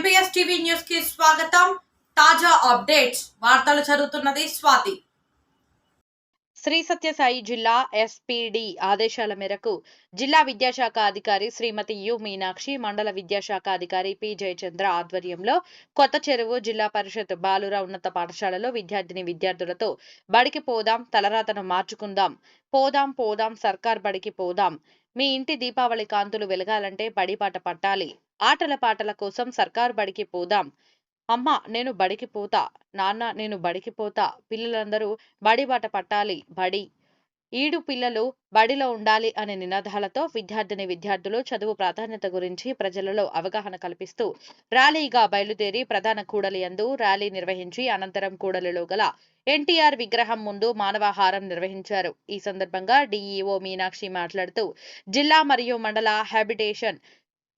MPS TV న్యూస్కి స్వాగతం. తాజా అప్డేట్స్. వార్తలు చదువుతున్నది స్వాతి. శ్రీ సత్యసాయి జిల్లా ఎస్పీడి ఆదేశాల మేరకు జిల్లా విద్యాశాఖ అధికారి శ్రీమతి యు మీనాక్షి మండల విద్యాశాఖ అధికారి పి జయచంద్ర ఆధ్వర్యంలో కొత్త చెరువు జిల్లా పరిషత్ బాలుర ఉన్నత పాఠశాలలో విద్యార్థిని విద్యార్థులతో బడికి పోదాం తలరాతను మార్చుకుందాం పోదాం పోదాం సర్కార్ బడికి పోదాం మీ ఇంటి దీపావళి కాంతులు వెలగాలంటే బడిపాట పట్టాలి ఆటల పాటల కోసం సర్కార్ బడికి పోదాం అమ్మ నేను బడికి పోతా. నాన్న నేను బడికి పోతా. పిల్లలందరూ బడి బాట పట్టాలి. బడి. ఈడు పిల్లలు బడిలో ఉండాలి అనే నినాదాలతో విద్యార్థిని విద్యార్థులు చదువు ప్రాధాన్యత గురించి ప్రజలలో అవగాహన కల్పిస్తూ ర్యాలీగా బయలుదేరి ప్రధాన కూడలి యందు ర్యాలీ నిర్వహించి అనంతరం కూడలిలో గల ఎన్టీఆర్ విగ్రహం ముందు మానవాహారం నిర్వహించారు. ఈ సందర్భంగా డీఈఓ మీనాక్షి మాట్లాడుతూ జిల్లా మరియు మండల హ్యాబిటేషన్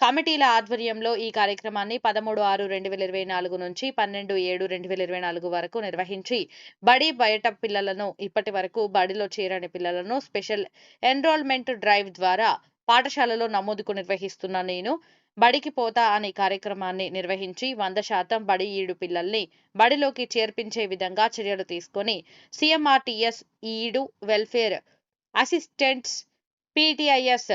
కమిటీల ఆధ్వర్యంలో ఈ కార్యక్రమాన్ని పదమూడు ఆరు రెండు వేల ఇరవై నాలుగు నుంచి పన్నెండు ఏడు రెండు వేల ఇరవై నాలుగు వరకు నిర్వహించి బడి బయట పిల్లలను ఇప్పటి వరకు బడిలో చేరని పిల్లలను స్పెషల్ ఎన్రోల్మెంట్ డ్రైవ్ ద్వారా పాఠశాలలో నమోదుకు నిర్వహిస్తున్న నేను బడికి పోతా అనే కార్యక్రమాన్ని నిర్వహించి వంద శాతం బడి ఈడు పిల్లల్ని బడిలోకి చేర్పించే విధంగా చర్యలు తీసుకొని సిఎంఆర్టీఎస్ ఈడు welfare assistants PTIs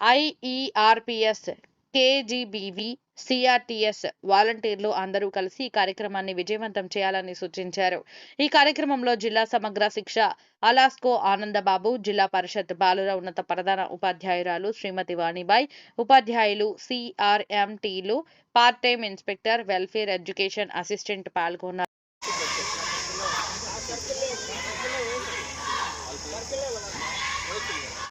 IERPs KGBV CRTs వాలంటీర్లు అందరూ కలిసి ఈ కార్యక్రమాన్ని విజయవంతం చేయాలని సూచించారు. ఈ కార్యక్రమంలో జిల్లా సమగ్ర శిక్ష అలాస్కో ఆనందబాబు జిల్లా పరిషత్ బాలుర ఉన్నత ప్రధాన ఉపాధ్యాయురాలు శ్రీమతి వాణిబాయ్ ఉపాధ్యాయులు సిఆర్ఎంటీలు part time inspector welfare education assistant పాల్గొన్నారు.